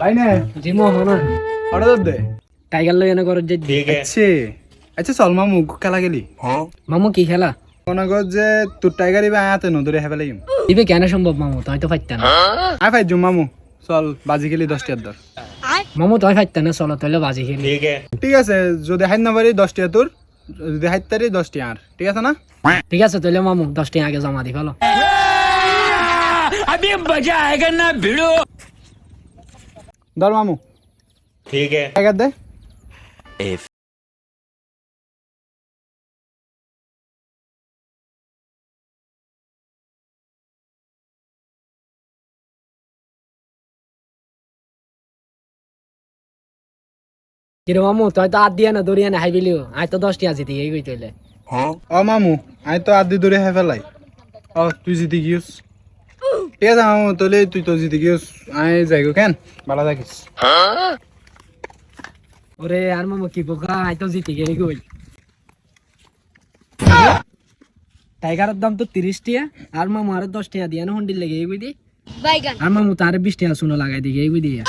ভাই না? জি মোহন অর্ডার দে। টাইগার লই এনে ঘর যে আচ্ছা। আচ্ছা চল মামু খেলা গেলি মামু কি খেলা? মনে কর যে তোর টাইগারি বা আয়াতে নদরে হেবে লাগিম দিবে কেন সম্ভব মামু? তুই তো ফাইতে না। আয় ভাই মামু। চল বাজি খেলি দশটিয়ার দর মামু তুই ফাইতে না চলো তাহলে বাজি খেলি। ঠিক আছে। যদি হাইত না পারি তোর যদি হাইত তারি দশটি আর ঠিক আছে না? ঠিক আছে তাহলে মামু দশ টাকা আগে জমা দি ফেলো ধর মামু। ঠিক আছে। কিরে মামু তুই তো আর দিয়া না দৌড়িয়া না হাইবিলিও। আয় তো দশটি আছে তুই এই কইতে হইলে ও মামু আয় তো আদি দি হাই ফেলাই ও তুই জিতে গিয়েছ। ঠিক আছে মামু তাহলে তুই তো জিতে গিয়েছ আই যাই গো কেন? ভালো থাকিস। ওরে আর মামু কি বোকা? আজ তো জিতি গেই কই? টাইগারের দাম তো তিরিশ টিয়া আর মামু আর দশ টাকা দিয়ে না হন্ডির লেগে এই কই দি আর মামু তার বিশ টাকা শুনো লাগাই দিকে এই কই দিয়ে